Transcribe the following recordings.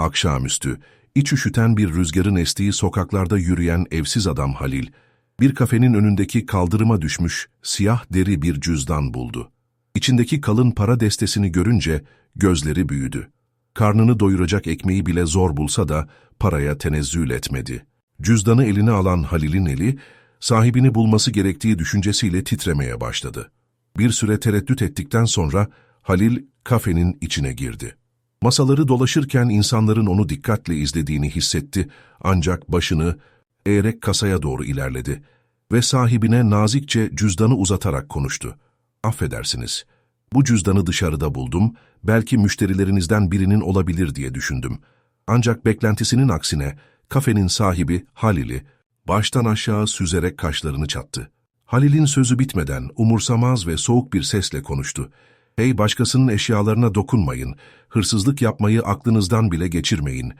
Akşamüstü, iç üşüten bir rüzgarın estiği sokaklarda yürüyen evsiz adam Halil, bir kafenin önündeki kaldırıma düşmüş siyah deri bir cüzdan buldu. İçindeki kalın para destesini görünce gözleri büyüdü. Karnını doyuracak ekmeği bile zor bulsa da paraya tenezzül etmedi. Cüzdanı eline alan Halil'in eli, sahibini bulması gerektiği düşüncesiyle titremeye başladı. Bir süre tereddüt ettikten sonra Halil kafenin içine girdi. Masaları dolaşırken insanların onu dikkatle izlediğini hissetti ancak başını eğerek kasaya doğru ilerledi ve sahibine nazikçe cüzdanı uzatarak konuştu. Affedersiniz, bu cüzdanı dışarıda buldum, belki müşterilerinizden birinin olabilir diye düşündüm. Ancak beklentisinin aksine kafenin sahibi Halil'i baştan aşağı süzerek kaşlarını çattı. Halil'in sözü bitmeden umursamaz ve soğuk bir sesle konuştu. Hey başkasının eşyalarına dokunmayın, hırsızlık yapmayı aklınızdan bile geçirmeyin.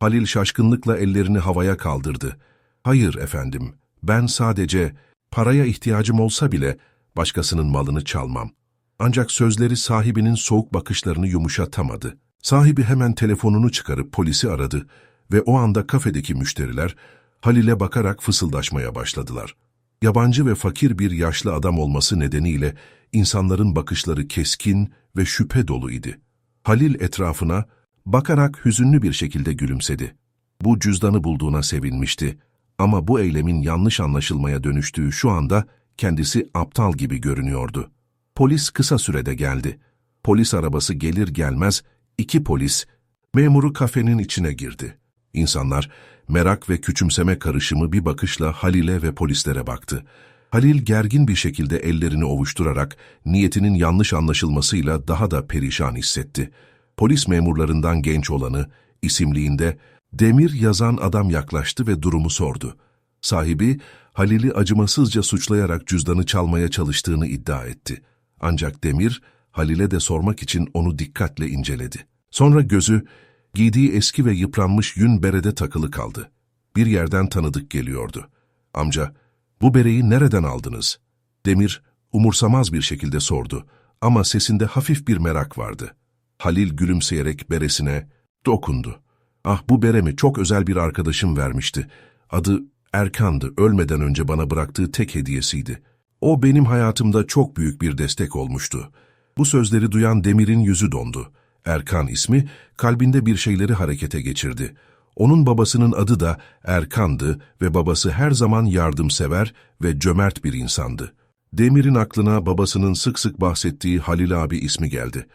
Halil şaşkınlıkla ellerini havaya kaldırdı. Hayır efendim, ben sadece paraya ihtiyacım olsa bile başkasının malını çalmam. Ancak sözleri sahibinin soğuk bakışlarını yumuşatamadı. Sahibi hemen telefonunu çıkarıp polisi aradı ve o anda kafedeki müşteriler Halil'e bakarak fısıldaşmaya başladılar. Yabancı ve fakir bir yaşlı adam olması nedeniyle insanların bakışları keskin ve şüphe dolu idi. Halil etrafına bakarak hüzünlü bir şekilde gülümsedi. Bu cüzdanı bulduğuna sevinmişti ama bu eylemin yanlış anlaşılmaya dönüştüğü şu anda kendisi aptal gibi görünüyordu. Polis kısa sürede geldi. Polis arabası gelir gelmez iki polis memuru kafenin içine girdi. İnsanlar merak ve küçümseme karışımı bir bakışla Halil'e ve polislere baktı. Halil gergin bir şekilde ellerini ovuşturarak niyetinin yanlış anlaşılmasıyla daha da perişan hissetti. Polis memurlarından genç olanı, isimliğinde Demir yazan adam yaklaştı ve durumu sordu. Sahibi, Halil'i acımasızca suçlayarak cüzdanı çalmaya çalıştığını iddia etti. Ancak Demir, Halil'e de sormak için onu dikkatle inceledi. Sonra gözü, giydiği eski ve yıpranmış yün berede takılı kaldı. Bir yerden tanıdık geliyordu. Amca, bu bereyi nereden aldınız? Demir, umursamaz bir şekilde sordu ama sesinde hafif bir merak vardı. Halil gülümseyerek beresine dokundu. Ah bu beremi çok özel bir arkadaşım vermişti. Adı Erkan'dı, ölmeden önce bana bıraktığı tek hediyesiydi. O benim hayatımda çok büyük bir destek olmuştu. Bu sözleri duyan Demir'in yüzü dondu. Erkan ismi kalbinde bir şeyleri harekete geçirdi. Onun babasının adı da Erkan'dı ve babası her zaman yardımsever ve cömert bir insandı. Demir'in aklına babasının sık sık bahsettiği Halil abi ismi geldi.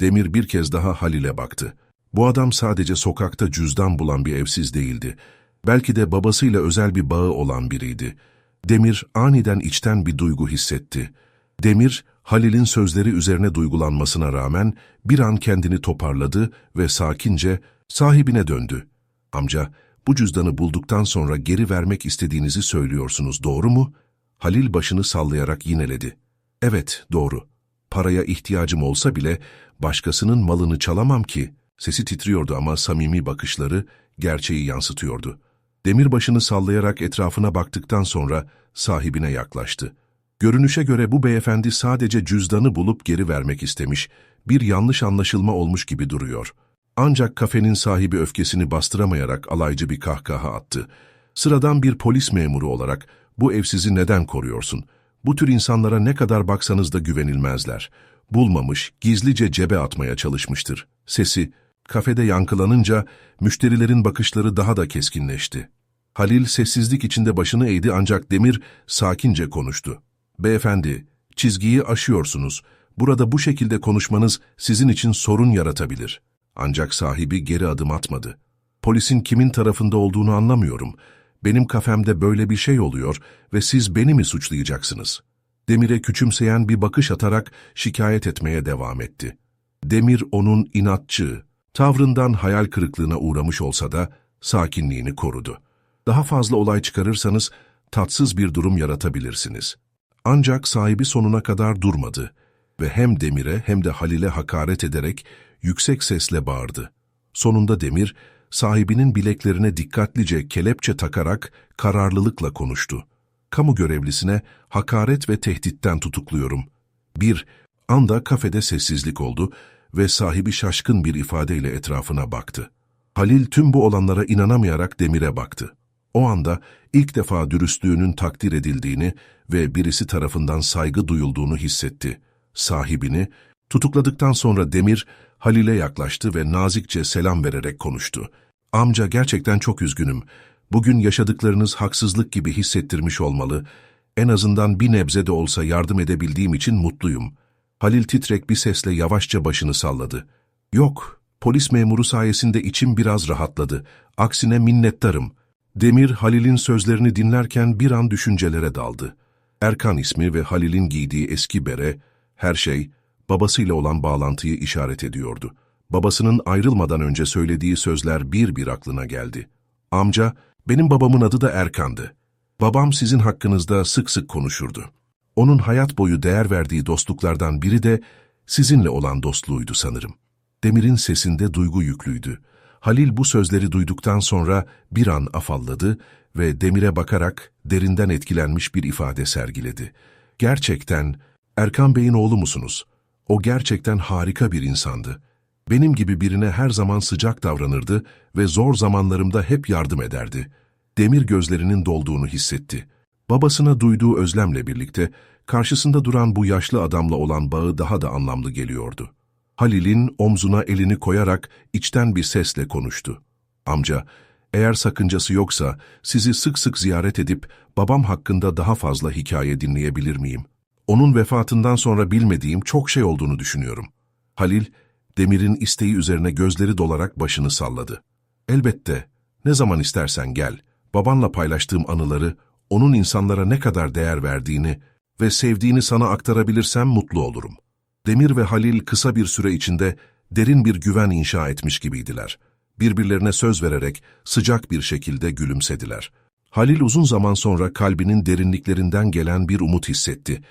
Demir bir kez daha Halil'e baktı. Bu adam sadece sokakta cüzdan bulan bir evsiz değildi. Belki de babasıyla özel bir bağı olan biriydi. Demir aniden içten bir duygu hissetti. Demir, Halil'in sözleri üzerine duygulanmasına rağmen bir an kendini toparladı ve sakince sahibine döndü. Amca, bu cüzdanı bulduktan sonra geri vermek istediğinizi söylüyorsunuz, doğru mu? Halil başını sallayarak yineledi. Evet, doğru. Paraya ihtiyacım olsa bile başkasının malını çalamam ki. Sesi titriyordu ama samimi bakışları gerçeği yansıtıyordu. Demir başını sallayarak etrafına baktıktan sonra sahibine yaklaştı. Görünüşe göre bu beyefendi sadece cüzdanı bulup geri vermek istemiş, bir yanlış anlaşılma olmuş gibi duruyor. Ancak kafenin sahibi öfkesini bastıramayarak alaycı bir kahkaha attı. Sıradan bir polis memuru olarak bu evsizi neden koruyorsun? Bu tür insanlara ne kadar baksanız da güvenilmezler. Bulmamış, gizlice cebe atmaya çalışmıştır. Sesi Kafede yankılanınca müşterilerin bakışları daha da keskinleşti. Halil sessizlik içinde başını eğdi ancak Demir sakince konuştu. Beyefendi, çizgiyi aşıyorsunuz. Burada bu şekilde konuşmanız sizin için sorun yaratabilir. Ancak sahibi geri adım atmadı. Polisin kimin tarafında olduğunu anlamıyorum. Benim kafemde böyle bir şey oluyor ve siz beni mi suçlayacaksınız? Demir'e küçümseyen bir bakış atarak şikayet etmeye devam etti. Demir onun inatçı, Tavrından hayal kırıklığına uğramış olsa da sakinliğini korudu. Daha fazla olay çıkarırsanız tatsız bir durum yaratabilirsiniz. Ancak sahibi sonuna kadar durmadı ve hem Demir'e hem de Halil'e hakaret ederek yüksek sesle bağırdı. Sonunda Demir, sahibinin bileklerine dikkatlice kelepçe takarak kararlılıkla konuştu. Kamu görevlisine hakaret ve tehditten tutukluyorum. Bir, anda kafede sessizlik oldu ve sahibi şaşkın bir ifadeyle etrafına baktı. Halil tüm bu olanlara inanamayarak Demir'e baktı. O anda ilk defa dürüstlüğünün takdir edildiğini ve birisi tarafından saygı duyulduğunu hissetti. Sahibini tutukladıktan sonra Demir Halil'e yaklaştı ve nazikçe selam vererek konuştu. Amca gerçekten çok üzgünüm. Bugün yaşadıklarınız haksızlık gibi hissettirmiş olmalı. En azından bir nebze de olsa yardım edebildiğim için mutluyum. Halil titrek bir sesle yavaşça başını salladı. Yok, polis memuru sayesinde içim biraz rahatladı. Aksine minnettarım. Demir Halil'in sözlerini dinlerken bir an düşüncelere daldı. Erkan ismi ve Halil'in giydiği eski bere, her şey babasıyla olan bağlantıyı işaret ediyordu. Babasının ayrılmadan önce söylediği sözler bir bir aklına geldi. Amca, benim babamın adı da Erkan'dı. Babam sizin hakkınızda sık sık konuşurdu. Onun hayat boyu değer verdiği dostluklardan biri de sizinle olan dostluğuydu sanırım. Demir'in sesinde duygu yüklüydü. Halil bu sözleri duyduktan sonra bir an afalladı ve Demir'e bakarak derinden etkilenmiş bir ifade sergiledi. Gerçekten Erkan Bey'in oğlu musunuz? O gerçekten harika bir insandı. Benim gibi birine her zaman sıcak davranırdı ve zor zamanlarımda hep yardım ederdi. Demir gözlerinin dolduğunu hissetti. Babasına duyduğu özlemle birlikte karşısında duran bu yaşlı adamla olan bağı daha da anlamlı geliyordu. Halil'in omzuna elini koyarak içten bir sesle konuştu. Amca, eğer sakıncası yoksa sizi sık sık ziyaret edip babam hakkında daha fazla hikaye dinleyebilir miyim? Onun vefatından sonra bilmediğim çok şey olduğunu düşünüyorum. Halil, Demir'in isteği üzerine gözleri dolarak başını salladı. Elbette, ne zaman istersen gel. Babanla paylaştığım anıları, onun insanlara ne kadar değer verdiğini ve sevdiğini sana aktarabilirsem mutlu olurum. Demir ve Halil kısa bir süre içinde derin bir güven inşa etmiş gibiydiler. Birbirlerine söz vererek sıcak bir şekilde gülümsediler. Halil uzun zaman sonra kalbinin derinliklerinden gelen bir umut hissetti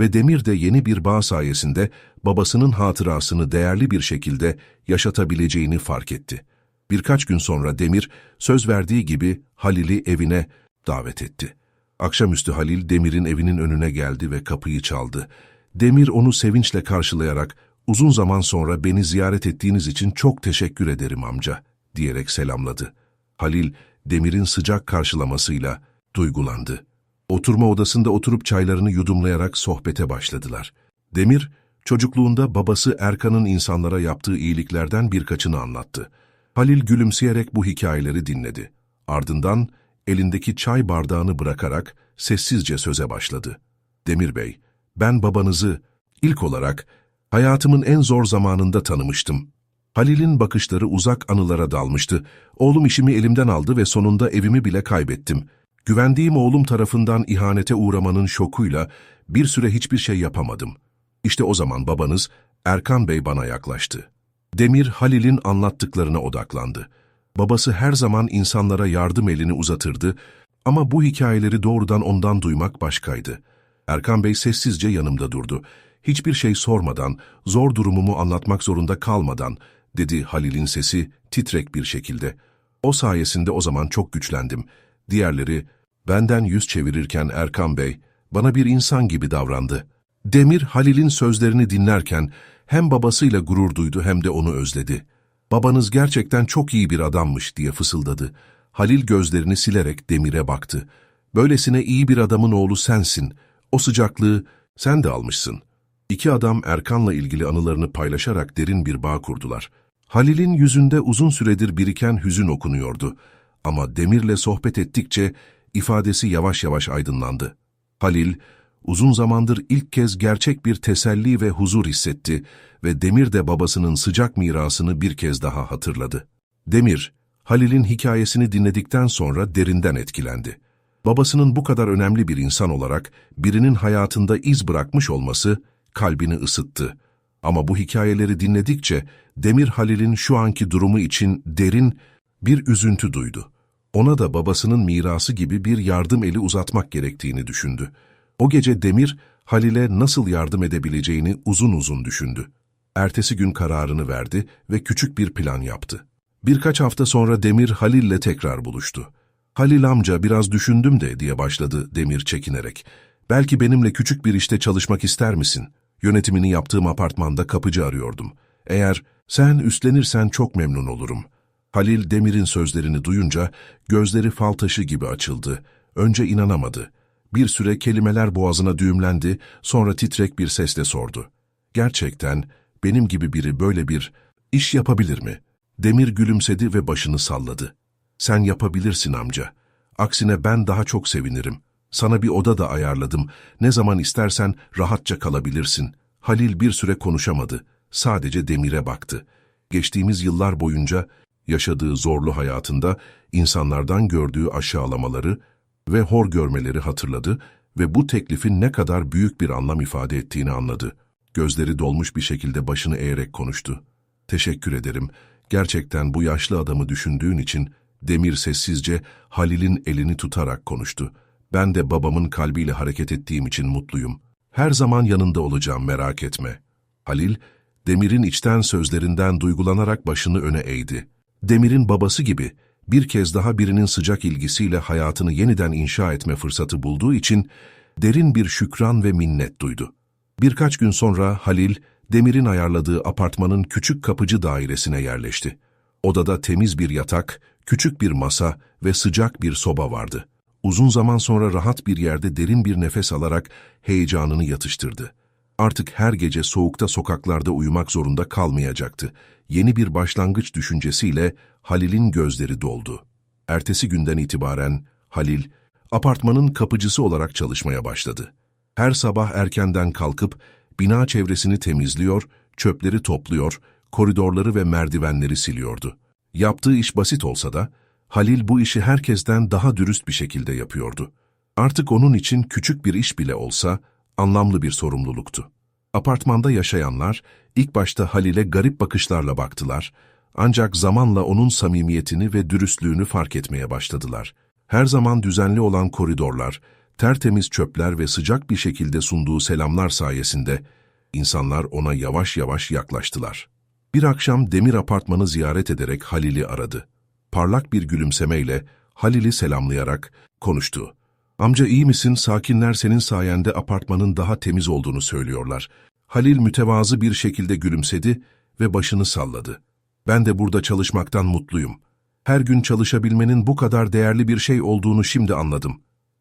ve Demir de yeni bir bağ sayesinde babasının hatırasını değerli bir şekilde yaşatabileceğini fark etti. Birkaç gün sonra Demir, söz verdiği gibi Halil'i evine davet etti. Akşamüstü Halil Demir'in evinin önüne geldi ve kapıyı çaldı. Demir onu sevinçle karşılayarak, uzun zaman sonra beni ziyaret ettiğiniz için çok teşekkür ederim amca, diyerek selamladı. Halil, Demir'in sıcak karşılamasıyla duygulandı. Oturma odasında oturup çaylarını yudumlayarak sohbete başladılar. Demir, çocukluğunda babası Erkan'ın insanlara yaptığı iyiliklerden birkaçını anlattı. Halil gülümseyerek bu hikayeleri dinledi. Ardından elindeki çay bardağını bırakarak sessizce söze başladı. Demir Bey, ben babanızı ilk olarak hayatımın en zor zamanında tanımıştım. Halil'in bakışları uzak anılara dalmıştı. Oğlum işimi elimden aldı ve sonunda evimi bile kaybettim. Güvendiğim oğlum tarafından ihanete uğramanın şokuyla bir süre hiçbir şey yapamadım. İşte o zaman babanız Erkan Bey bana yaklaştı. Demir Halil'in anlattıklarına odaklandı. Babası her zaman insanlara yardım elini uzatırdı ama bu hikayeleri doğrudan ondan duymak başkaydı. Erkan Bey sessizce yanımda durdu. Hiçbir şey sormadan, zor durumumu anlatmak zorunda kalmadan, dedi Halil'in sesi titrek bir şekilde. O sayesinde o zaman çok güçlendim. Diğerleri, benden yüz çevirirken Erkan Bey, bana bir insan gibi davrandı. Demir, Halil'in sözlerini dinlerken hem babasıyla gurur duydu hem de onu özledi. Babanız gerçekten çok iyi bir adammış diye fısıldadı. Halil gözlerini silerek Demir'e baktı. Böylesine iyi bir adamın oğlu sensin. O sıcaklığı sen de almışsın. İki adam Erkan'la ilgili anılarını paylaşarak derin bir bağ kurdular. Halil'in yüzünde uzun süredir biriken hüzün okunuyordu. Ama Demir'le sohbet ettikçe ifadesi yavaş yavaş aydınlandı. Halil, uzun zamandır ilk kez gerçek bir teselli ve huzur hissetti ve Demir de babasının sıcak mirasını bir kez daha hatırladı. Demir, Halil'in hikayesini dinledikten sonra derinden etkilendi. Babasının bu kadar önemli bir insan olarak birinin hayatında iz bırakmış olması kalbini ısıttı. Ama bu hikayeleri dinledikçe Demir Halil'in şu anki durumu için derin bir üzüntü duydu. Ona da babasının mirası gibi bir yardım eli uzatmak gerektiğini düşündü. O gece Demir, Halil'e nasıl yardım edebileceğini uzun uzun düşündü. Ertesi gün kararını verdi ve küçük bir plan yaptı. Birkaç hafta sonra Demir Halil'le tekrar buluştu. Halil amca biraz düşündüm de diye başladı Demir çekinerek. Belki benimle küçük bir işte çalışmak ister misin? Yönetimini yaptığım apartmanda kapıcı arıyordum. Eğer sen üstlenirsen çok memnun olurum. Halil Demir'in sözlerini duyunca gözleri fal taşı gibi açıldı. Önce inanamadı. Bir süre kelimeler boğazına düğümlendi, sonra titrek bir sesle sordu. Gerçekten benim gibi biri böyle bir iş yapabilir mi? Demir gülümsedi ve başını salladı. Sen yapabilirsin amca. Aksine ben daha çok sevinirim. Sana bir oda da ayarladım. Ne zaman istersen rahatça kalabilirsin. Halil bir süre konuşamadı. Sadece Demir'e baktı. Geçtiğimiz yıllar boyunca yaşadığı zorlu hayatında insanlardan gördüğü aşağılamaları ve hor görmeleri hatırladı ve bu teklifin ne kadar büyük bir anlam ifade ettiğini anladı. Gözleri dolmuş bir şekilde başını eğerek konuştu. Teşekkür ederim. Gerçekten bu yaşlı adamı düşündüğün için Demir sessizce Halil'in elini tutarak konuştu. Ben de babamın kalbiyle hareket ettiğim için mutluyum. Her zaman yanında olacağım merak etme. Halil, Demir'in içten sözlerinden duygulanarak başını öne eğdi. Demir'in babası gibi bir kez daha birinin sıcak ilgisiyle hayatını yeniden inşa etme fırsatı bulduğu için derin bir şükran ve minnet duydu. Birkaç gün sonra Halil, Demir'in ayarladığı apartmanın küçük kapıcı dairesine yerleşti. Odada temiz bir yatak, küçük bir masa ve sıcak bir soba vardı. Uzun zaman sonra rahat bir yerde derin bir nefes alarak heyecanını yatıştırdı. Artık her gece soğukta sokaklarda uyumak zorunda kalmayacaktı. Yeni bir başlangıç düşüncesiyle Halil'in gözleri doldu. Ertesi günden itibaren Halil, apartmanın kapıcısı olarak çalışmaya başladı. Her sabah erkenden kalkıp bina çevresini temizliyor, çöpleri topluyor, koridorları ve merdivenleri siliyordu. Yaptığı iş basit olsa da Halil bu işi herkesten daha dürüst bir şekilde yapıyordu. Artık onun için küçük bir iş bile olsa anlamlı bir sorumluluktu. Apartmanda yaşayanlar ilk başta Halil'e garip bakışlarla baktılar ancak zamanla onun samimiyetini ve dürüstlüğünü fark etmeye başladılar. Her zaman düzenli olan koridorlar, tertemiz çöpler ve sıcak bir şekilde sunduğu selamlar sayesinde insanlar ona yavaş yavaş yaklaştılar. Bir akşam Demir apartmanı ziyaret ederek Halil'i aradı. Parlak bir gülümsemeyle Halil'i selamlayarak konuştu. Amca iyi misin? Sakinler senin sayende apartmanın daha temiz olduğunu söylüyorlar. Halil mütevazı bir şekilde gülümsedi ve başını salladı. Ben de burada çalışmaktan mutluyum. Her gün çalışabilmenin bu kadar değerli bir şey olduğunu şimdi anladım.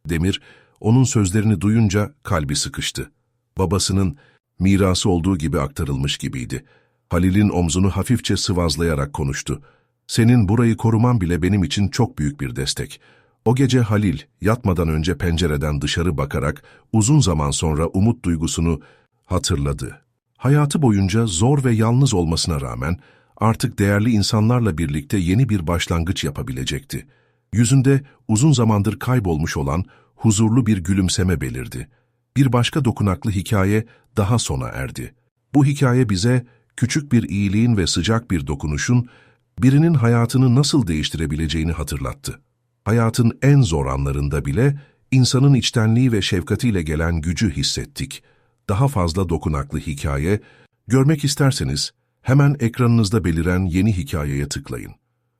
Demir, onun sözlerini duyunca kalbi sıkıştı. Babasının mirası olduğu gibi aktarılmış gibiydi. Halil'in omzunu hafifçe sıvazlayarak konuştu. Senin burayı koruman bile benim için çok büyük bir destek. O gece Halil, yatmadan önce pencereden dışarı bakarak uzun zaman sonra umut duygusunu hatırladı. Hayatı boyunca zor ve yalnız olmasına rağmen artık değerli insanlarla birlikte yeni bir başlangıç yapabilecekti. Yüzünde uzun zamandır kaybolmuş olan huzurlu bir gülümseme belirdi. Bir başka dokunaklı hikaye daha sona erdi. Bu hikaye bize küçük bir iyiliğin ve sıcak bir dokunuşun birinin hayatını nasıl değiştirebileceğini hatırlattı. Hayatın en zor anlarında bile insanın içtenliği ve şefkatiyle gelen gücü hissettik. Daha fazla dokunaklı hikaye, görmek isterseniz hemen ekranınızda beliren yeni hikayeye tıklayın.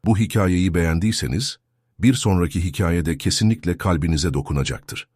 Bu hikayeyi beğendiyseniz, bir sonraki hikayede kesinlikle kalbinize dokunacaktır.